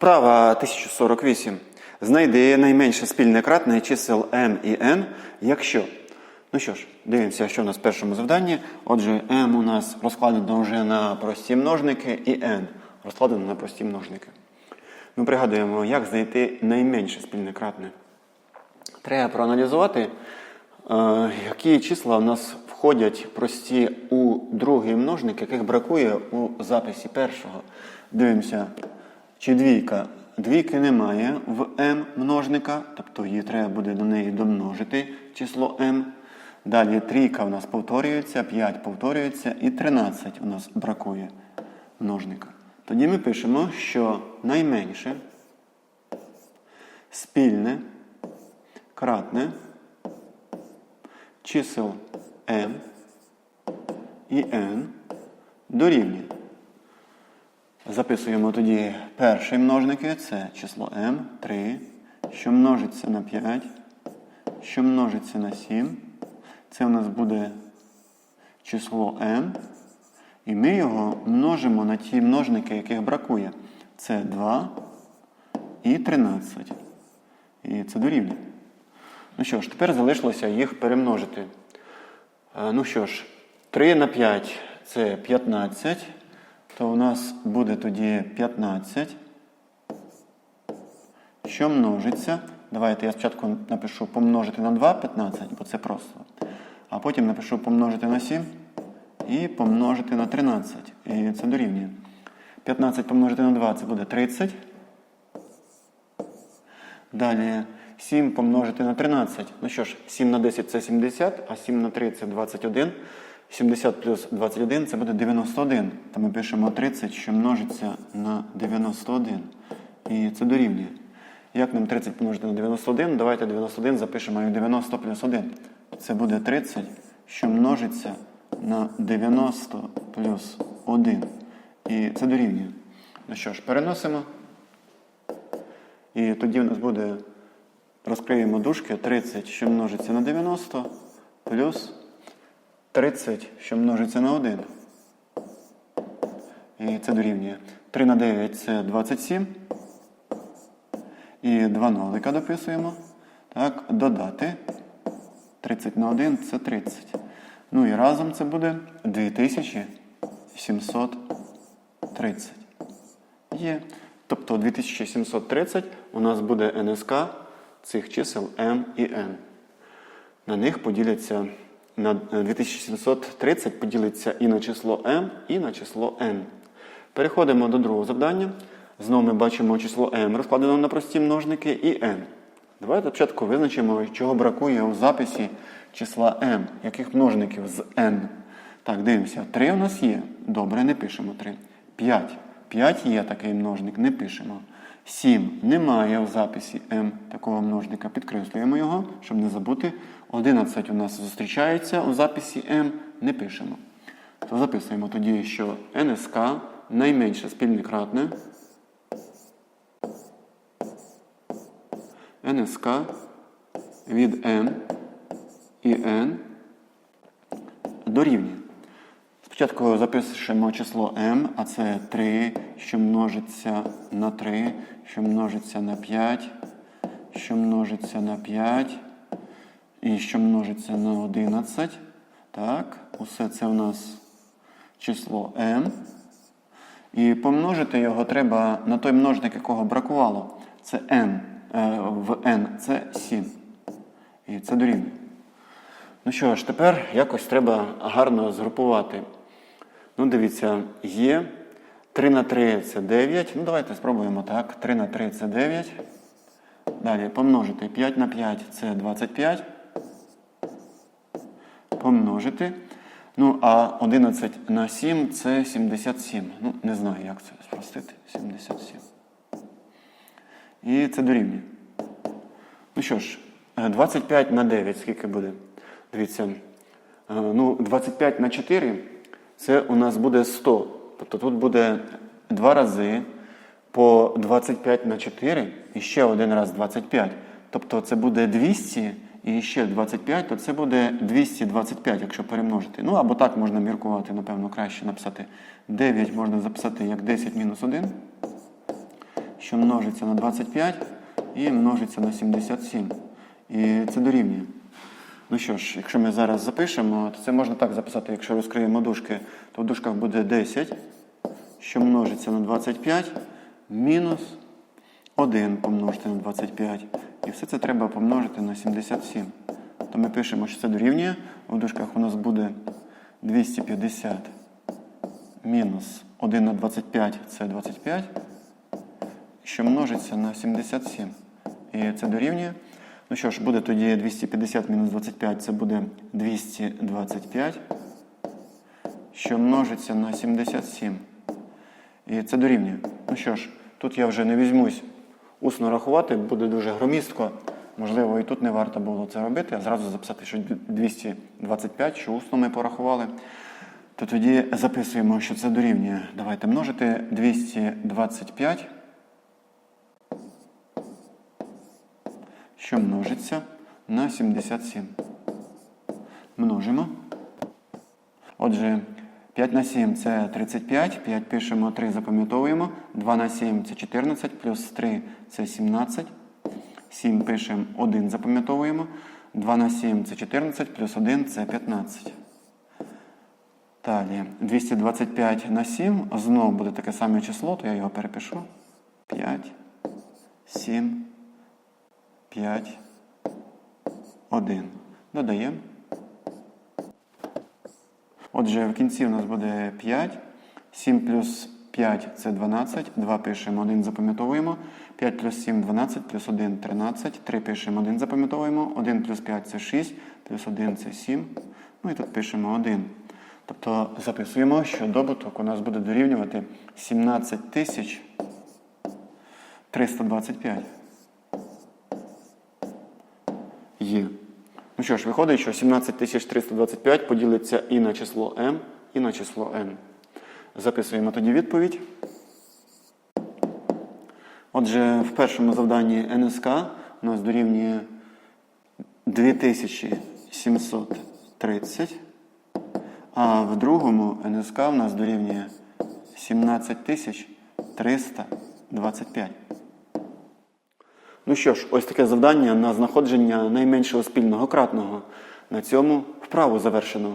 Вправа 1048. Знайди найменше спільне кратне чисел m і n, якщо. Ну що ж, дивимося, що у нас в першому завданні. Отже, m у нас розкладено вже на прості множники і n розкладено на прості множники. Ми пригадуємо, як знайти найменше спільне кратне. Треба проаналізувати, е, які числа у нас входять прості у другий множник, яких бракує у записі першого. Дивимося, чи двійка. Двійки немає в m множника, тобто її треба буде до неї домножити число m. Далі трійка у нас повторюється, 5 повторюється і 13 у нас бракує множника. Тоді ми пишемо, що найменше спільне кратне чисел m і n дорівнює. Записуємо тоді перший множники, це число m, 3, що множиться на 5, що множиться на 7. Це у нас буде число m. І ми його множимо на ті множники, яких бракує. Це 2 і 13. І це дорівнює. Ну що ж, тепер залишилося їх перемножити. Е, Ну що ж, 3 на 5 це 15. То у нас буде тоді 15. Що множиться? Давайте я спочатку напишу помножити на 2 15, бо це просто. А потім напишу помножити на 7 і помножити на 13. І це дорівнює. 15 помножити на 2 це буде 30. Далі 7 помножити на 13. Ну що ж, 7 на 10 це 70, а 7 на 3 це 21. 70 плюс 21 це буде 91. То ми пишемо 30, що множиться на 91. І це дорівнює. Як нам 30 помножити на 91? Давайте 91 запишемо як 90 плюс 1. Це буде 30, що множиться на 90 плюс 1. І це дорівнює. Ну що ж, переносимо. І тоді у нас буде, розкриємо дужки, 30, що множиться на 90, плюс 30, що множиться на 1. І це дорівнює. 3 на 9 це 27. І 2 нолика дописуємо. Так, додати. 30 на 1 це 30. Ну і разом це буде 2730. Є. Тобто 2730 у нас буде НСК цих чисел m і n. На них поділяться на 2730 поділиться і на число m, і на число n. Переходимо до другого завдання. Знову ми бачимо число m розкладено на прості множники і n. Давайте спочатку визначимо, чого бракує у записі числа m, яких множників з n. Так, дивимося. 3 у нас є. Добре, не пишемо 3. 5. 5 є такий множник, не пишемо. 7 немає в записі m такого множника. Підкреслюємо його, щоб не забути. 11 у нас зустрічається у записі m, не пишемо. То записуємо тоді, що НСК найменше спільне кратне. НСК від m і n дорівнює. Спочатку запишемо число m, а це 3, що множиться на 3, що множиться на 5, що множиться на 5 і що множиться на 11. Так, усе це у нас число m. І помножити його треба на той множник, якого бракувало. Це n. Е, в n це 7. І це дорівнює. Ну що ж, тепер якось треба гарно згрупувати. Ну, дивіться, є 3 на 3 це 9. Ну, давайте спробуємо так. 3 на 3 це 9. Далі помножити 5 на 5 це 25. Помножити. Ну, а 11 на 7 це 77. Ну, не знаю, як це спростити. 77. І це дорівнює. Ну що ж, 25 на 9, скільки буде? Дивіться. Ну, 25 на 4 це у нас буде 100. Тобто тут буде 2 рази по 25 на 4 і ще один раз 25. Тобто це буде 200 і ще 25, то це буде 225, якщо перемножити. Ну або так можна міркувати, напевно, краще написати 9 можна записати як 10 мінус 1. що множиться на 25 і множиться на 77. І це дорівнює. Ну що ж, якщо ми зараз запишемо, то це можна так записати, якщо розкриємо дужки, то в дужках буде 10, що множиться на 25, мінус 1 помножити на 25. І все це треба помножити на 77. То ми пишемо, що це дорівнює. В дужках у нас буде 250 мінус 1 на 25 це 25, що множиться на 77. І це дорівнює. Ну що ж, буде тоді 250 мінус 25, це буде 225, що множиться на 77. І це дорівнює. Ну що ж, тут я вже не візьмусь усно рахувати, буде дуже громістко. Можливо, і тут не варто було це робити, а зразу записати, що 225, що усно ми порахували. То тоді записуємо, що це дорівнює. Давайте множити 225, що множиться на 77. Множимо. Отже, 5 на 7 це 35, 5 пишемо, 3 запам'ятовуємо, 2 на 7 це 14, плюс 3 це 17. 7 пишемо, 1 запам'ятовуємо. 2 на 7 це 14, плюс 1 це 15. Далі, 225 на 7. Знову буде таке саме число, то я його перепишу. 5, 7, 5, 1. Додаємо. Отже, в кінці у нас буде 5. 7 плюс 5 це 12. 2 пишемо, 1 запам'ятовуємо. 5 плюс 7 12, плюс 1 13. 3 пишемо, 1 запам'ятовуємо. 1 плюс 5 це 6, плюс 1 це 7. Ну і тут пишемо 1. Тобто записуємо, що добуток у нас буде дорівнювати 17 тисяч 325. Є. Ну що ж, виходить, що 17325 поділиться і на число m, і на число n. Записуємо тоді відповідь. Отже, в першому завданні НСК у нас дорівнює 2730, а в другому НСК у нас дорівнює 17325. Ну що ж, ось таке завдання на знаходження найменшого спільного кратного. На цьому вправу завершено.